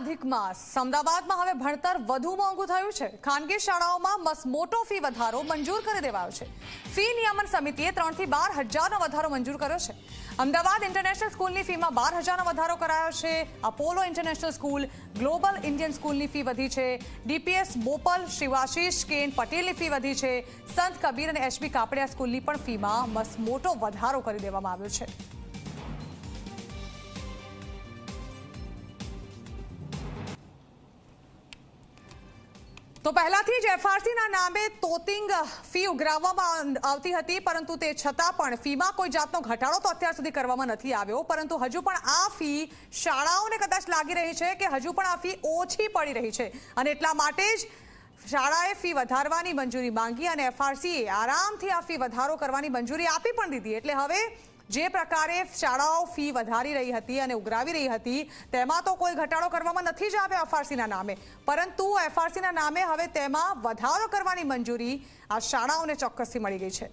અધિક માસ અમદાવાદમાં હવે ભણતર વધુ મોંઘું થયું છે. ખાનગી શાળાઓમાં મસ, મોટો ફી વધારો મંજૂર કરી દેવાયો છે. ફી નિયમન સમિતિએ ત્રણથી બાર હજારનો વધારો મંજૂર કર્યો છે. અમદાવાદ ઇન્ટરનેશનલ સ્કૂલની ફીમાં બાર હજારનો વધારો કરાયો છે. Apollo international school global Indian સ્કૂલની ફી વધી છે. ડીપીએસ બોપલ, શિવાશીષ, કેન પટેલની ફી વધી છે. સંત કબીર અને એચબી કાપડિયા સ્કૂલની પણ ફીમાં મસ, મોટો વધારો કરી દેવામાં આવ્યો છે. તો પહેલાથી જ એફઆરસીના નામે તોતિંગ ફી ઉઘરાવવામાં આવતી હતી, પરંતુ તે છતાં પણ ફીમાં કોઈ જાતનો ઘટાડો તો અત્યાર સુધી કરવામાં નથી આવ્યો. પરંતુ હજુ પણ આ ફી શાળાઓને કદાચ લાગી રહી છે કે હજુ પણ આ ફી ઓછી પડી રહી છે. અને એટલા માટે જ શાળાએ ફી વધારવાની મંજૂરી માંગી અને એફઆરસીએ આરામથી આ ફી વધારો કરવાની મંજૂરી આપી પણ દીધી. એટલે હવે જે પ્રકારે શાળાઓ ફી વધારી રહી હતી અને ઉઘરાવી રહી હતી, તેમાં તો કોઈ ઘટાડો કરવામાં નથી જ આવ્યો એફઆરસીના નામે. પરંતુ એફઆરસીના નામે હવે તેમાં વધારો કરવાની મંજૂરી આ શાળાઓને ચોક્કસથી મળી ગઈ છે.